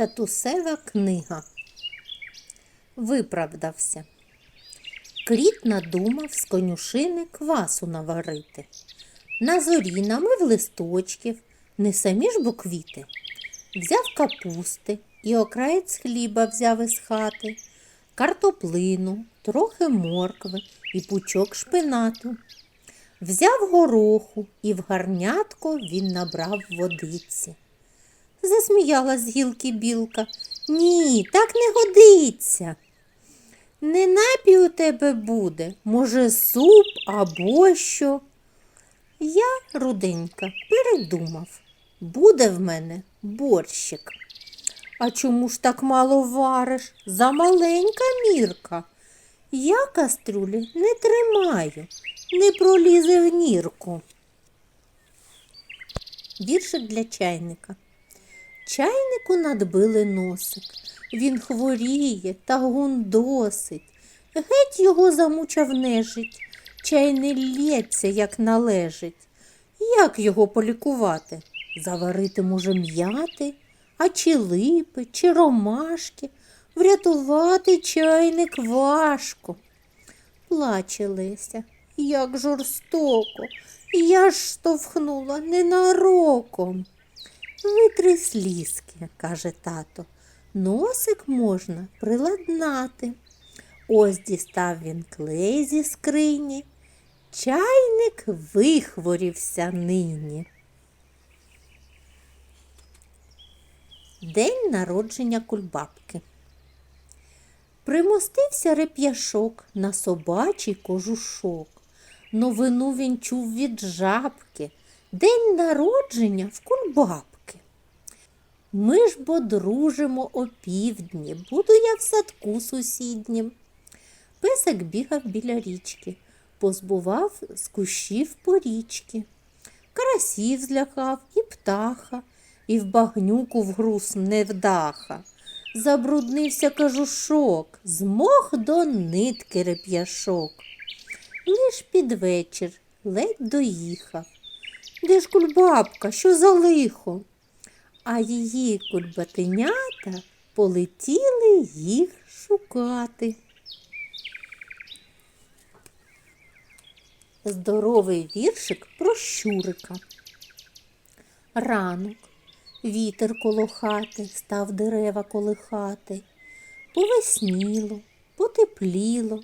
Татусева книга. Виправдався. Кріт надумав з конюшини квасу наварити. На зорі намив листочків, не самі ж бо квіти. Взяв капусти і окраєць хліба взяв із хати, картоплину, трохи моркви і пучок шпинату. Взяв гороху і в гарнятко він набрав водиці. Засміялась з гілки білка. Ні, так не годиться. Не напій у тебе буде, може, суп або що. Я, руденька, передумав. Буде в мене борщик. А чому ж так мало вариш? Замаленька мірка. Я кастрюлі не тримаю, не пролізе в нірку. Віршик для чайника. Чайнику надбили носик. Він хворіє та гундосить. Геть його замучав нежить. Чай не лється, як належить. Як його полікувати? Заварити, може, м'яти, а чи липи, чи ромашки. Врятувати чайник важко. Плаче Леся. Як жорстоко. Я ж штовхнула ненароком. Витри слізки, каже тато. Носик можна приладнати. Ось дістав він клей зі скрині. Чайник вихворівся нині. День народження кульбабки. Примостився реп'яшок на собачий кожушок. Новину він чув від жабки. День народження в кульбабки. Ми ж бо дружимо опівдні, буду я в садку сусіднім. Песик бігав біля річки, позбував з кущів порічки. Карасів злякав і птаха, і в багнюку вгруз невдаха. Забруднився кажушок, змог до нитки реп'яшок. Лиш під вечір ледь доїхав. Де ж кульбабка, що за лихо? А її кульбатенята полетіли їх шукати. Здоровий віршик про щурика. Ранок, вітер коло хати, став дерева колихати. Повесніло, потепліло.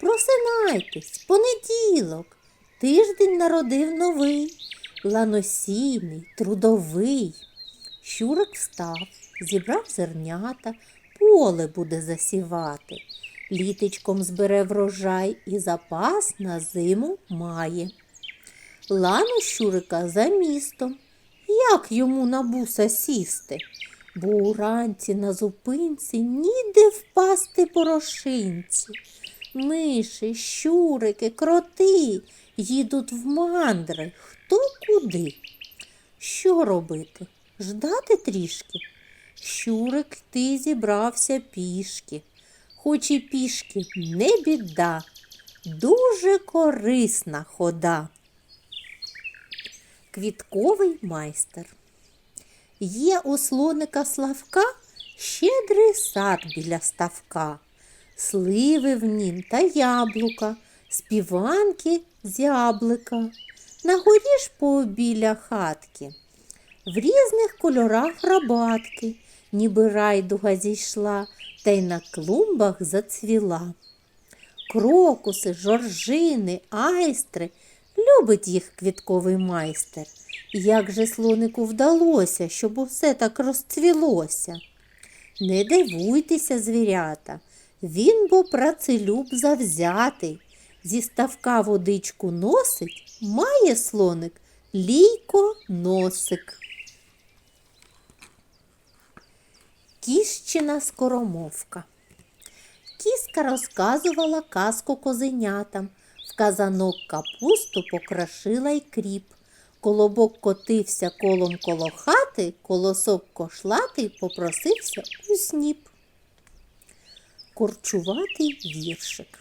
Просинайтесь, понеділок, тиждень народив новий, ланосійний, трудовий. Щурик встав, зібрав зернята, поле буде засівати. Літечком збере врожай і запас на зиму має. Лану щурика за містом. Як йому на буса сісти? Бо уранці на зупинці ніде впасти порошинці. Миші, щурики, кроти їдуть в мандри хто куди. Що робити? Ждати трішки? Щурик ти зібрався пішки, хоч і пішки не біда, дуже корисна хода. Квітковий майстер. Є у слоника Славка щедрий сад біля ставка, сливи в нім та яблука, співанки з яблика. На горі ж побіля хатки. В різних кольорах рабатки, ніби райдуга зійшла, та й на клумбах зацвіла. Крокуси, жоржини, айстри, любить їх квітковий майстер. Як же слонику вдалося, щоб усе так розцвілося? Не дивуйтеся, звірята, він бо працелюб завзятий. Зі ставка водичку носить, має слоник лійко носик. Кіщина скоромовка. Кіска розказувала казку козенятам. В казанок капусту покрошила й кріп. Колобок котився колом коло хати, колосок кошлатий попросився у сніп. Корчуватий віршик.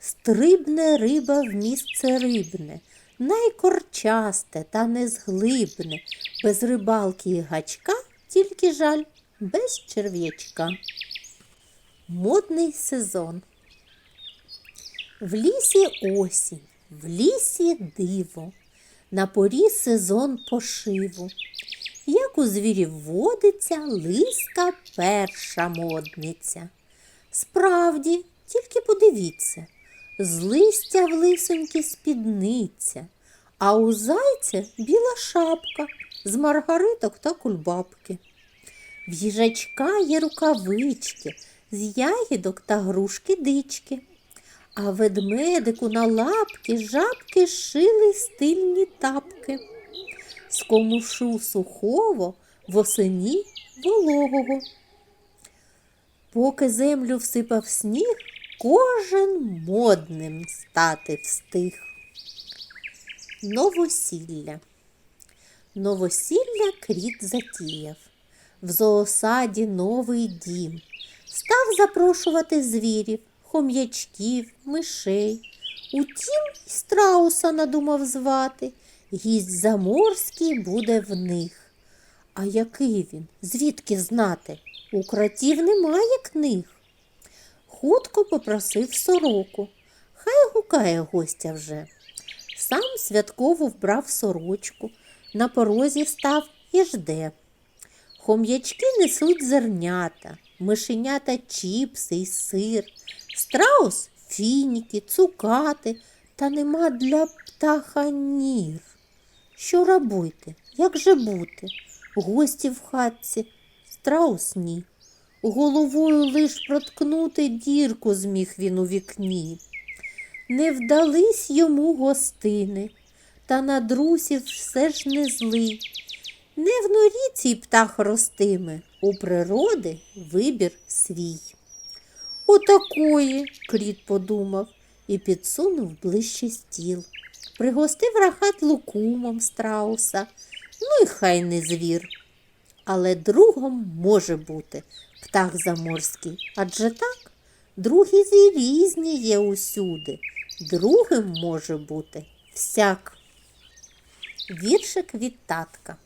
Стрибне риба в місце рибне, найкорчасте та незглибне, без рибалки і гачка тільки жаль, без черв'ячка. Модний сезон. В лісі осінь, в лісі диво, на порі сезон пошиву. Як у звірів водиться, лиска перша модниця. Справді, тільки подивіться, з листя в лисоньки спідниця, а у зайця біла шапка з маргариток та кульбабки. В їжачка є рукавички з ягідок та грушки дички. А ведмедику на лапки жабки шили стильні тапки. З комушу сухого восені вологого. Поки землю всипав сніг, кожен модним стати встиг. Новосілля. Новосілля кріт затіяв. В зоосаді новий дім. Став запрошувати звірів, хом'ячків, мишей. Утім, і страуса надумав звати. Гість заморський буде в них. А який він? Звідки знати? У кратів немає книг. Хутко попросив сороку. Хай гукає гостя вже. Сам святково вбрав сорочку, на порозі став і жде. Хом'ячки несуть зернята, мишенята чіпси й сир, страус фініки, цукати, та нема для птаха нір. Що робити? Як же бути? Гості в хатці, страус ні. Головою лиш проткнути дірку зміг він у вікні. Не вдались йому гостини, та на друзів все ж не злий. Не в норі цей птах ростиме, у природи вибір свій. Отакої, кріт подумав і підсунув ближче стіл. Пригостив рахат лукумом страуса, ну й хай не звір. Але другом може бути птах заморський, адже так, другі різні є усюди. Другим може бути всяк. Віршик від татка.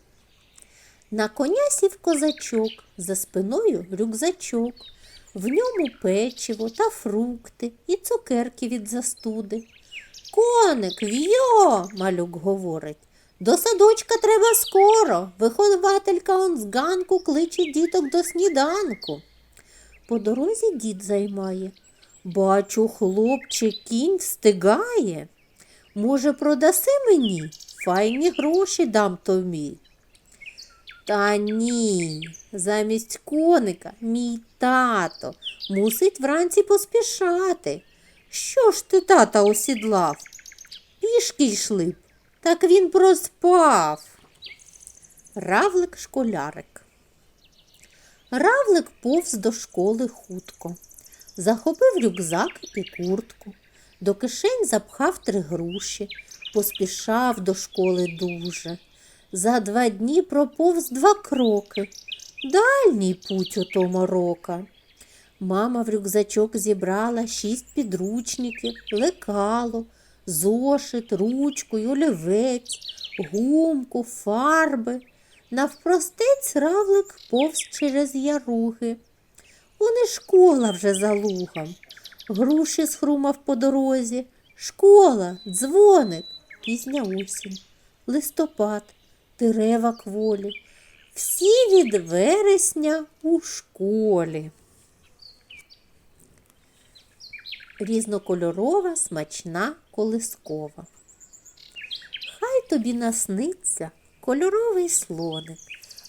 На коня сів козачок, за спиною рюкзачок, в ньому печиво та фрукти і цукерки від застуди. Коник, в'йо, малюк говорить. До садочка треба скоро. Вихователька он з ганку кличе діток до сніданку. По дорозі дід займає. Бачу, хлопче, кінь встигає. Може, продаси мені? Файні гроші дам тобі. Та ні, замість коника мій тато мусить вранці поспішати. Що ж ти тата осідлав? Пішки йшли б, так він проспав. Равлик школярик. Равлик повз до школи хутко. Захопив рюкзак і куртку, до кишень запхав три груші, поспішав до школи дуже. За два дні проповз два кроки. Дальній путь у тому рока. Мама в рюкзачок зібрала шість підручників, лекало, зошит, ручку, олівець, гумку, фарби. Навпростець равлик повз через яруги. Вони школа вже за лугом. Груші схрумав по дорозі. Школа, дзвоник, пізня осінь, листопад, дерева кволі. Всі від вересня у школі. Різнокольорова, смачна, колискова. Хай тобі насниться кольоровий слоник,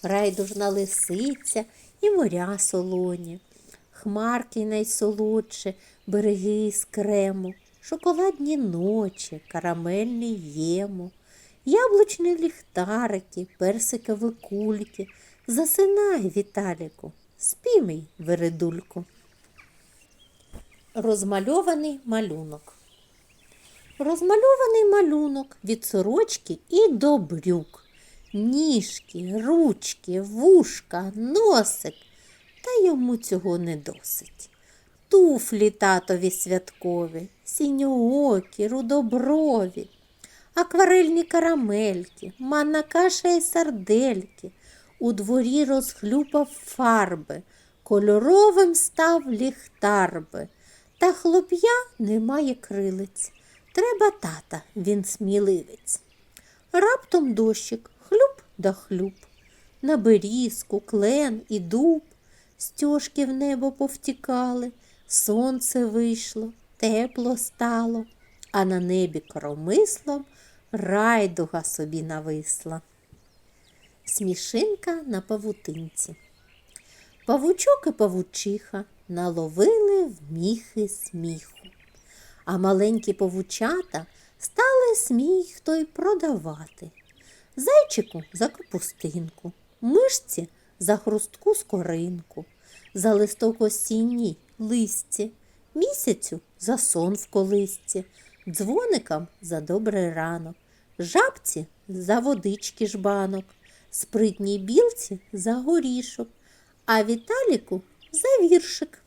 райдужна лисиця і моря солоні, хмарки найсолодше, береги з крему, шоколадні ночі, карамельний єму, яблучні ліхтарики, персикові кульки. Засинай, Віталіку, спі мій, вередульку. Розмальований малюнок. Розмальований малюнок від сорочки і до брюк. Ніжки, ручки, вушка, носик. Та йому цього не досить. Туфлі татові святкові, сіньоокі, рудоброві, акварельні карамельки, манна каша і сардельки, у дворі розхлюпав фарби, кольоровим став ліхтарби. Та хлоп'я не має крилиць. Треба тата, він сміливець. Раптом дощик хлюп да хлюп. На берізку, клен і дуб, стежки в небо повтікали, сонце вийшло, тепло стало, а на небі коромислом райдуга собі нависла. Смішинка на павутинці. Павучок і павучиха наловили в міхи сміху, а маленькі павучата стали сміх той продавати. Зайчику за капустинку, мишці за хрустку скоринку, за листок осінній листя, місяцю за сон в колисці, дзвоникам за добрий ранок, жабці за водички жбанок, спритній білці за горішок, а Віталіку за віршик.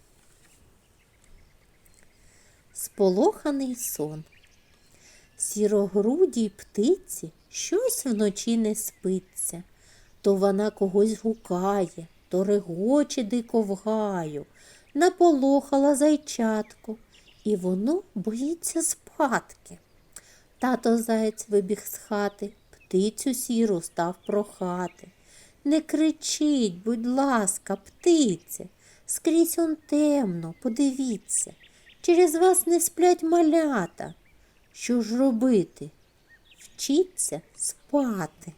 Сполоханий сон. Сірогрудій птиці щось вночі не спиться. То вона когось гукає, то регоче дико в гаю, наполохала зайчатку, і воно боїться спадки. Тато заєць вибіг з хати, птицю сіру став прохати. Не кричіть, будь ласка, птиці, скрізь он темно, подивіться, через вас не сплять малята. Що ж робити? Вчіться спати.